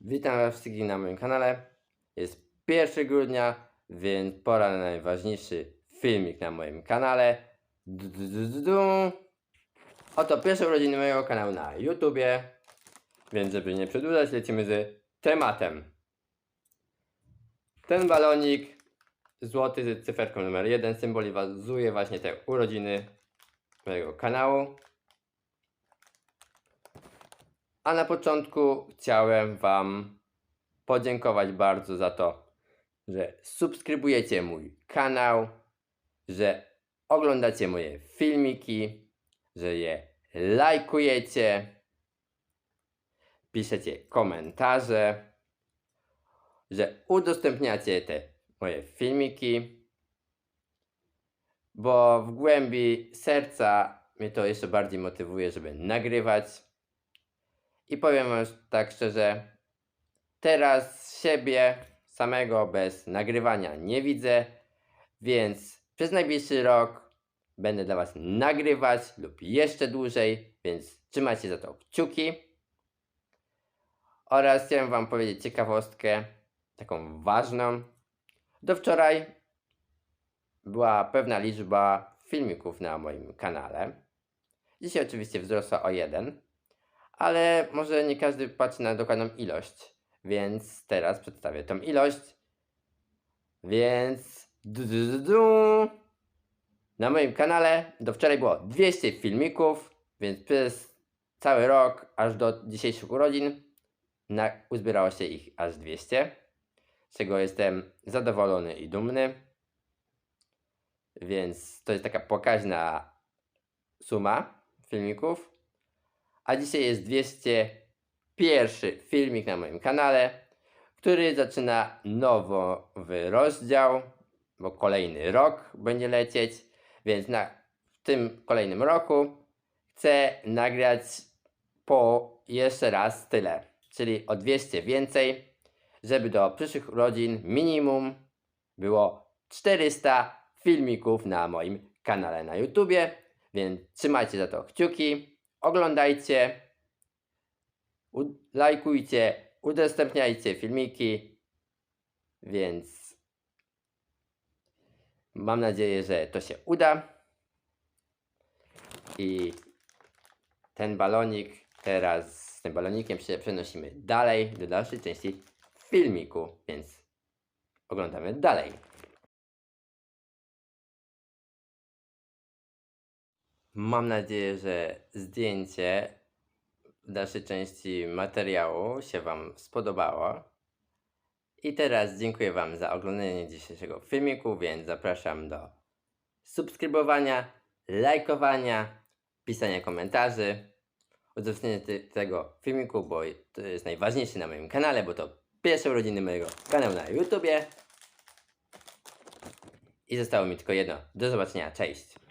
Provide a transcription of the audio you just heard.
Witam Was wszystkich na moim kanale. Jest 1 grudnia, więc pora na najważniejszy filmik na moim kanale. Du, du, du, du, du. Oto pierwsze urodziny mojego kanału na YouTubie. Więc żeby nie przedłużać, lecimy z tematem. Ten balonik złoty z cyferką numer 1 symbolizuje właśnie te urodziny mojego kanału. A na początku chciałem Wam podziękować bardzo za to, że subskrybujecie mój kanał, że oglądacie moje filmiki, że je lajkujecie, piszecie komentarze, że udostępniacie te moje filmiki, bo w głębi serca mnie to jeszcze bardziej motywuje, żeby nagrywać. I powiem wam tak szczerze, teraz siebie samego bez nagrywania nie widzę, więc przez najbliższy rok będę dla was nagrywać lub jeszcze dłużej, więc trzymajcie za to kciuki. Oraz chciałem wam powiedzieć ciekawostkę, taką ważną. Do wczoraj była pewna liczba filmików na moim kanale. Dzisiaj oczywiście wzrosła o jeden ale może nie każdy patrzy na dokładną ilość, więc teraz przedstawię tą ilość. Więc du, du, du, du. na moim kanale do wczoraj było 200 filmików, więc przez cały rok aż do dzisiejszych urodzin na, uzbierało się ich aż 200, z czego jestem zadowolony i dumny. Więc to jest taka pokaźna suma filmików. A dzisiaj jest 201 filmik na moim kanale, który zaczyna nowy rozdział, bo kolejny rok będzie lecieć, więc na, w tym kolejnym roku chcę nagrać po jeszcze raz tyle, czyli o 200 więcej, żeby do przyszłych urodzin minimum było 400 filmików na moim kanale na YouTubie, więc trzymajcie za to kciuki oglądajcie, lajkujcie, udostępniajcie filmiki, więc mam nadzieję, że to się uda. I ten balonik teraz z tym balonikiem się przenosimy dalej do dalszej części filmiku, więc oglądamy dalej. Mam nadzieję, że zdjęcie w dalszej części materiału się Wam spodobało. I teraz dziękuję Wam za oglądanie dzisiejszego filmiku, więc zapraszam do subskrybowania, lajkowania, pisania komentarzy, udostępnienia tego filmiku, bo to jest najważniejszy na moim kanale, bo to pierwsze urodziny mojego kanału na YouTubie. I zostało mi tylko jedno. Do zobaczenia, cześć!